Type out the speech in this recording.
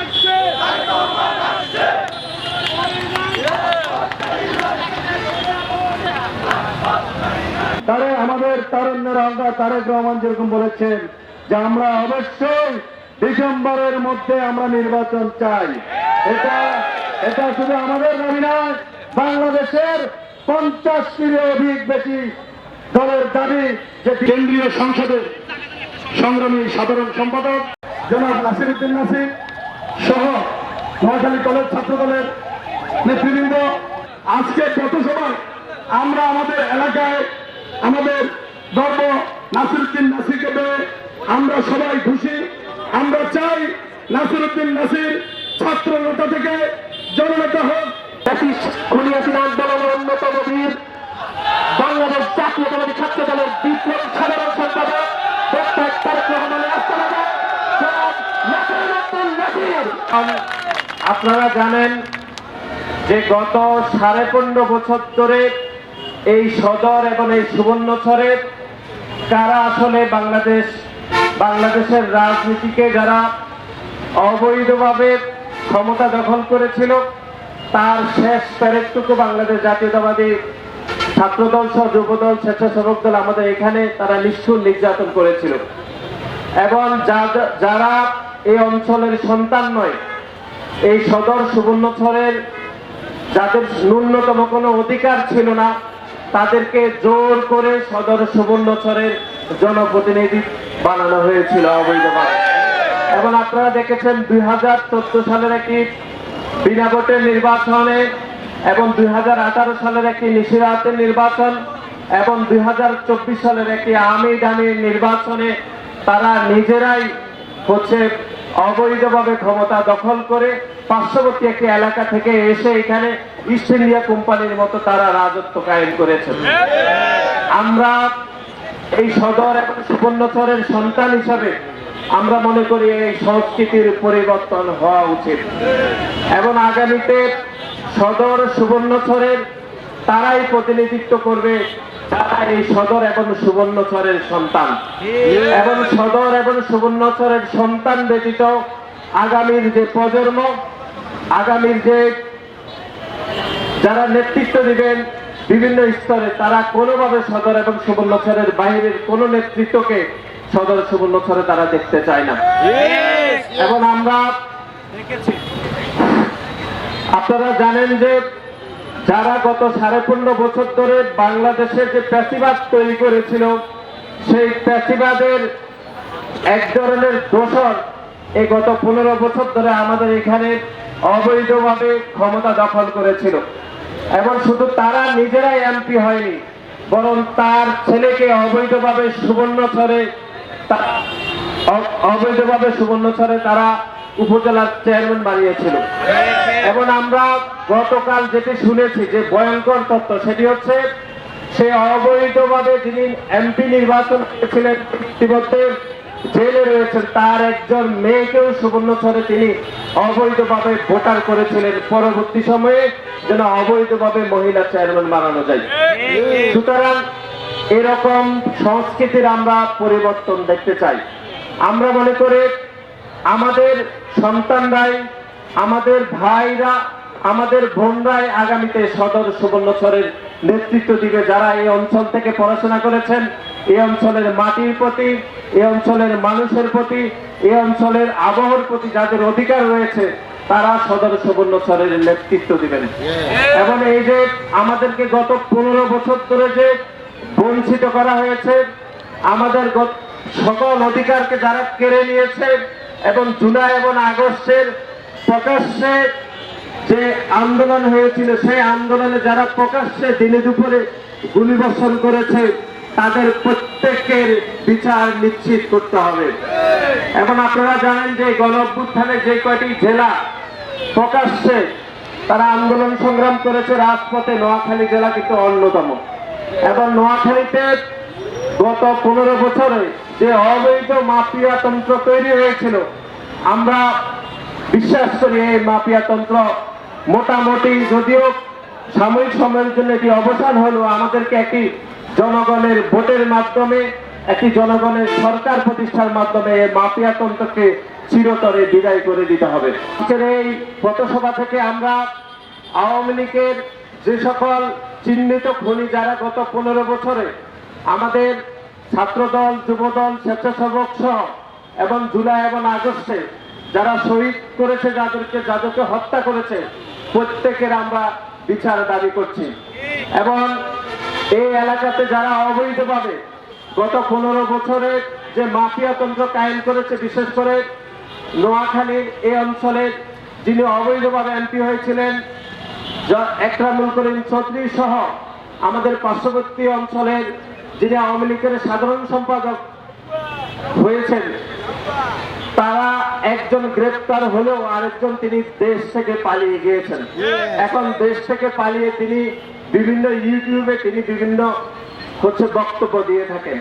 আসছে তারে আমাদের তারুণ্যের আলগা তারেক রহমান যেরকম বলেছেন যে আমরা অবশ্যই ডিসেম্বরের মধ্যে আমরা নির্বাচন চাই। এটা এটা শুধু আমাদের দাবি নয় বাংলাদেশের পঞ্চাশটির অধিক বেশি দলের দাবি যে কেন্দ্রীয় সংসদের সংগ্রামী সাধারণ সম্পাদক জনাব নাসিরুদ্দিন নাসির। সহ নোয়াখালী কলেজ, ছাত্র দলের নেতৃবৃন্দ, আজকে পথসভায় আমরা আমাদের এলাকায় আমাদের গর্ব নাসিরুদ্দিন নাসিরকে পেয়ে আমরা সবাই খুশি। আমরা চাই নাসিরুদ্দিন নাসির ছাত্র নেতা থেকে জননেতা হোক। আন্দোলনের অন্যতম বীর। বাংলাদেশ জাতীয়তাবাদী ছাত্র দলের বিপ্লবী সাধারণ আপনারা জানেন যে গত সাড়ে পনেরো বছর ধরে এই সদর এবং এই সুবর্ণচরে কারা আসলে বাংলাদেশ, বাংলাদেশের রাজনীতিকে যারা অবৈধভাবে ক্ষমতা দখল করেছিল, তার শেষ প্যারেকটুকু বাংলাদেশ জাতীয়তাবাদী ছাত্রদল সহ যুবদল, স্বেচ্ছাসেবক দল আমাদের এখানে তারা নিষ্ঠুর নির্যাতন করেছিল। এবং যারা এই অঞ্চলের সন্তান নয়। এই সদর সুবর্ণচরের যাদের ন্যূনতম কোনো অধিকার ছিল না, তাদেরকে জোর করে সদর সুবর্ণচরের জনপ্রতিনিধি বানানো হয়েছিল অবৈধভাবে এবং আপনারা দেখেছেন দুই হাজার চোদ্দ সালের একটি বিনা ভোটের নির্বাচনে এবং দুই হাজার আঠারো সালের একটি নিশিরাতের নির্বাচন এবং দুই হাজার চব্বিশ সালের একটি আমি ডামি নির্বাচনে তারা নিজেরাই হচ্ছে অবৈধভাবে ক্ষমতা দখল করে পার্শ্ববর্তী একটি এলাকা থেকে এসে এখানে ইস্ট ইন্ডিয়া কোম্পানির মতো তারা রাজত্ব কায়েম করেছেন আমরা এই সদর এবং সুবর্ণচরের সন্তান হিসাবে আমরা মনে করি এই সংস্কৃতির পরিবর্তন হওয়া উচিত। এবং আগামীতে সদর সুবর্ণচরের তারাই প্রতিনিধিত্ব করবে এই সদর এবং সুবর্ণচরের সন্তান। এবং সদর এবং সুবর্ণচরের সন্তান ব্যতীত আগামীর যে প্রজন্ম আগামীর যে যারা নেতৃত্ব দিবেন বিভিন্ন স্তরে তারা কোনোভাবে সদর এবং সুবর্ণচরের বাইরের কোন নেতৃত্বকে সদর সুবর্ণচরে তারা দেখতে চায় না। এবং আমরা আপনারা জানেন যে যারা গত সাড়ে পনেরো বছর ধরে বাংলাদেশের যে প্যাসিবাদ তৈরি করেছিল, সেই প্যাসিবাদের এক ধরনের দোষর এই গত পনেরো বছর ধরে আমাদের এখানে অবৈধভাবে ক্ষমতা দখল করেছিল। এবং শুধু তারা নিজেরাই এমপি হয়নি, বরং তার ছেলেকে অবৈধভাবে সুবর্ণচরে অবৈধভাবে সুবর্ণচরে তারা উপজেলার চেয়ারম্যান বানিয়েছিল। এবং আমরা গতকাল যেটি শুনেছি যে ভয়ঙ্কর তথ্য, সেটি হচ্ছে সে অবৈধভাবে যিনি এমপি নির্বাচন করেছিলেন, ইতিমধ্যে জেলে রয়েছেন, তার একজন মেয়েকেও সুবর্ণচরে তিনি অবৈধভাবে ভোটার করেছিলেন। পরবর্তী সময়ে যেন অবৈধভাবে মহিলা চেয়ারম্যান বানানো যায়। সুতরাং এরকম সংস্কৃতির আমরা পরিবর্তন দেখতে চাই। আমরা মনে করি আমাদের সন্তানরাই আমাদের ভাইরা আমাদের বোনরাই আগামীতে সদর সুবর্ণচরের নেতৃত্ব দিবে। যারা এই অঞ্চল থেকে পড়াশোনা করেছেন এই অঞ্চলের মাটির প্রতি এই অঞ্চলের মানুষের প্রতি এই অঞ্চলের আবহাওয়ার প্রতি যাদের অধিকার রয়েছে তারা সদর সুবর্ণচরের নেতৃত্ব দিবেন। এবং এই যে আমাদেরকে গত পনেরো বছর ধরে যে বঞ্চিত করা হয়েছে আমাদের সকল অধিকারকে যারা কেড়ে নিয়েছে এবং জুলাই এবং আগস্টের প্রকাশ্যে যে আন্দোলন হয়েছিল, সেই আন্দোলনে যারা প্রকাশ্যে দিনে দুপুরে গুলিবর্ষণ করেছে, তাদের প্রত্যেকের বিচার নিশ্চিত করতে হবে। এবং আপনারা জানেন যে গণ যে কয়টি জেলা প্রকাশ্যে তারা আন্দোলন সংগ্রাম করেছে, রাজপথে নোয়াখালী জেলা কিন্তু অন্যতম। এবং নোয়াখালীতে গত পনেরো বছরে যে অবৈধ মাফিয়া তন্ত্র তৈরি হয়েছিল, আমরা বিশ্বাস করি এই মাফিয়া তন্ত্র মোটামুটি যদিও সাময়িক সময়ের জন্য এটি অবসান হলো, আমাদেরকে একটি জনগণের ভোটের মাধ্যমে, একটি জনগণের সরকার প্রতিষ্ঠার মাধ্যমে এই মাফিয়া তন্ত্রকে চিরতরে বিদায় করে দিতে হবে। এই পথসভা থেকে আমরা আওয়ামী লীগের যে সকল চিহ্নিত খুনি যারা গত পনেরো বছরে আমাদের ছাত্রদল, যুবদল, স্বেচ্ছাসেবক সহ এবং জুলাই এবং আগস্টে যারা শহীদ করেছে, যাদেরকে যাদেরকে হত্যা করেছে, প্রত্যেকের আমরা বিচার দাবি করছি। এবং এই এলাকাতে যারা অবৈধভাবে গত পনেরো বছরে যে মাফিয়া তন্ত্র কায়েম করেছে, বিশেষ করে নোয়াখালীর এই অঞ্চলের যিনি অবৈধভাবে এমপি হয়েছিলেন একরামুল করিম চৌধুরী সহ আমাদের পার্শ্ববর্তী অঞ্চলের যিনি আওয়ামী লীগের সাধারণ সম্পাদক হয়েছেন তারা একজন গ্রেপ্তার হলেও আরেকজন তিনি দেশ থেকে পালিয়ে গিয়েছেন। এখন দেশ থেকে পালিয়ে তিনি বিভিন্ন ইউটিউবে তিনি বিভিন্ন হচ্ছে বক্তব্য দিয়ে থাকেন।